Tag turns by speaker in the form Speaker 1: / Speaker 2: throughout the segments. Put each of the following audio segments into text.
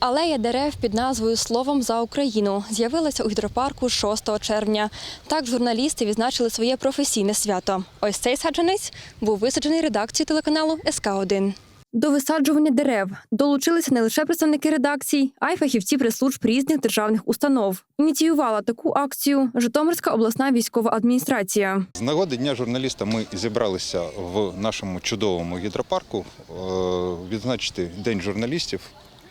Speaker 1: Алея дерев під назвою Словом за Україну з'явилася у гідропарку 6 червня. Так журналісти відзначили своє професійне свято. Ось цей саджанець був висаджений редакцією телеканалу СК 1 До висаджування дерев долучилися не лише представники редакцій, а й фахівці прес-служб різних державних установ. Ініціювала таку акцію Житомирська обласна військова адміністрація.
Speaker 2: З нагоди Дня журналіста ми зібралися в нашому чудовому гідропарку е, відзначити День журналістів,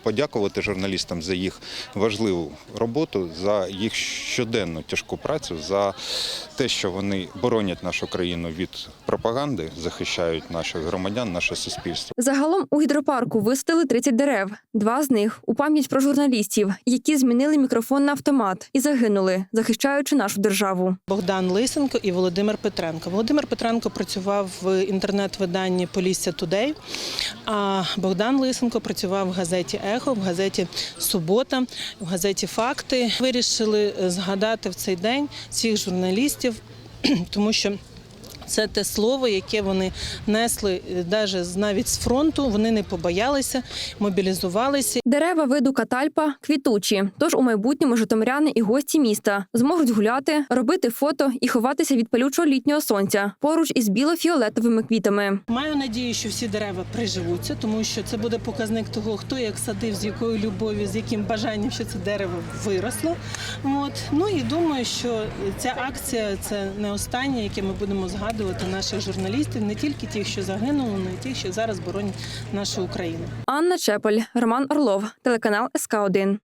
Speaker 2: подякувати журналістам за їх важливу роботу, за їх щоденну тяжку працю, за те, що вони боронять нашу країну від пропаганди, захищають наших громадян, наше суспільство.
Speaker 1: Загалом у гідропарку висадили 30 дерев. Два з них у пам'ять про журналістів, які змінили мікрофон на автомат і загинули, захищаючи нашу державу.
Speaker 3: Богдан Лисенко і Володимир Петренко. Володимир Петренко працював в інтернет-виданні Полісся Тудей, а Богдан Лисенко працював в газеті Ехо, в газеті Субота, в газеті Факти. Вирішили е, згадати в цей день всіх журналістів, тому що. Це те слово, яке вони несли навіть навіть з фронту. Вони не побоялися, мобілізувалися
Speaker 1: Дерева виду катальпа квітучі. Тож у майбутньому житомиряни і гості міста зможуть гуляти, робити фото і ховатися від палючого літнього сонця поруч із біло-фіолетовими квітами.
Speaker 3: Маю надію, що всі дерева приживуться, тому що це буде показник того, хто як садив, з якою любов'ю, з яким бажанням, що це дерево виросло. От ну і думаю, що ця акція це не остання, яке ми будемо згадувати наших журналістів, не тільки тих, що загинули, але й тих, що зараз боронять нашу Україну.
Speaker 1: Анна Чеполь, Роман Орлов, телеканал СК 1